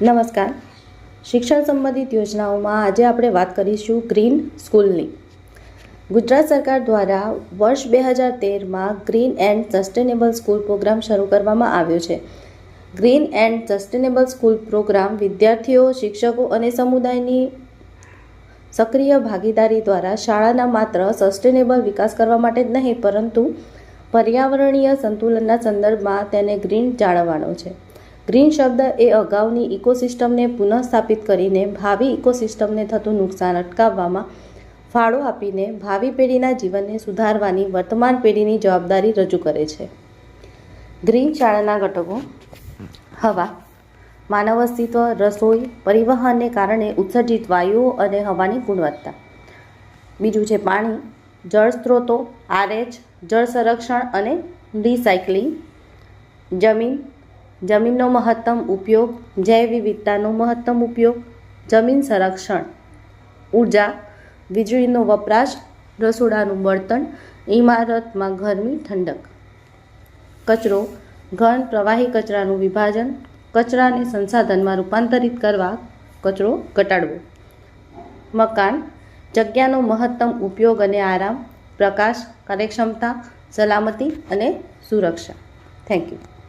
નમસ્કાર. શિક્ષણ સંબંધિત યોજનાઓમાં આજે આપણે વાત કરીશું ગ્રીન સ્કૂલની. ગુજરાત સરકાર દ્વારા વર્ષ બે હજાર તેરમાં green and sustainable school program શરૂ કરવામાં આવ્યો છે. Green and sustainable school program વિદ્યાર્થીઓ, શિક્ષકો અને સમુદાયની સક્રિય ભાગીદારી દ્વારા શાળાના માત્ર સસ્ટેનેબલ વિકાસ કરવા માટે જ નહીં, પરંતુ પર્યાવરણીય સંતુલનના સંદર્ભમાં તેને ગ્રીન જાળવવાનો છે. ગ્રીન શબ્દ એ અગાઉની ઇકોસિસ્ટમને પુનઃસ્થાપિત કરીને ભાવિ ઇકોસિસ્ટમને થતું નુકસાન અટકાવવામાં ફાળો આપીને ભાવિ પેઢીના જીવનને સુધારવાની વર્તમાન પેઢીની જવાબદારી રજૂ કરે છે. ગ્રીન શાળાના ઘટકો. હવા. માનવ અસ્તિત્વ, રસોઈ, પરિવહનને કારણે ઉત્સર્જિત વાયુઓ અને હવાની ગુણવત્તા. બીજું છે પાણી. જળ સ્ત્રોતો આરએચ જળ સંરક્ષણ અને રિસાયકલિંગ. જમીન. જમીનનો મહત્તમ ઉપયોગ જૈવ વિવિધતાનો મહત્તમ ઉપયોગ, જમીન સંરક્ષણ ઊર્જા વીજળીનો વપરાશ, રસોડાનું બળતણ, ઇમારતમાં ગરમી ઠંડક, કચરો, ઘન પ્રવાહી કચરાનું વિભાજન, કચરાને સંસાધનમાં રૂપાંતરિત કરવા કચરો ઘટાડવો, મકાન, જગ્યાનો મહત્તમ ઉપયોગ અને આરામ, પ્રકાશ, કાર્યક્ષમતા, સલામતી અને સુરક્ષા. Thank you